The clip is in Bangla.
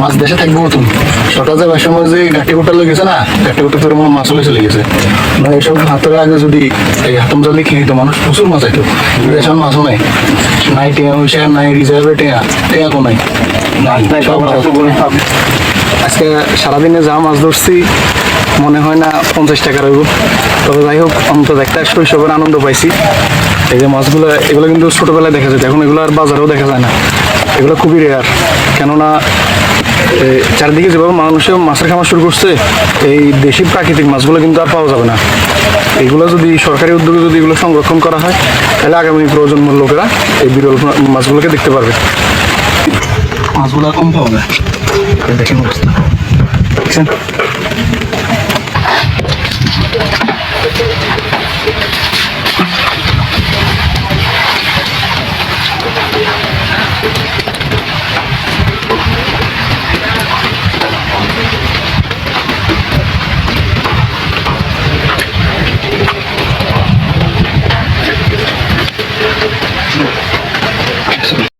মাছ দেশে থাকব তুমি সকাল যাবার সময় যে গাঠি কোটা লেগেছে না গাঠি কোটা তোর মাছ হলে চলে গেছে। মানে এইসব হাতের আগে যদি এই হাতম জালি খেয়ে দিত মানুষ প্রচুর মাছ আইতো দেশের মাছও নাই। নাই টেয়া হয়েছে নাই রিজার্ভে টেয়া টেয়া কো নাই। আজকে সারাদিনে যা মাছ ধরছি মনে হয় না পঞ্চাশ টাকা রইব তবে যাই হোক অন্তত একটা শৈশবের আনন্দ পাইছি। এই যে মাছগুলো এগুলো কিন্তু ছোটবেলায় দেখা যেত এখন এগুলো আর বাজারেও দেখা যায় না। এগুলো খুবই রেয়ার কেননা চারিদিকে যেভাবে মানুষের মাছের খামার শুরু করছে, এই দেশি প্রাকৃতিক মাছগুলো কিন্তু আর পাওয়া যাবে না। এগুলো যদি সরকারি উদ্যোগে যদি এগুলো সংরক্ষণ করা হয়, তাহলে আগামী প্রজন্মের লোকেরা এই বিরল মাছগুলোকে দেখতে পারবে। মাছগুলো কম পাওয়া যায়। দেখেন অবস্থা।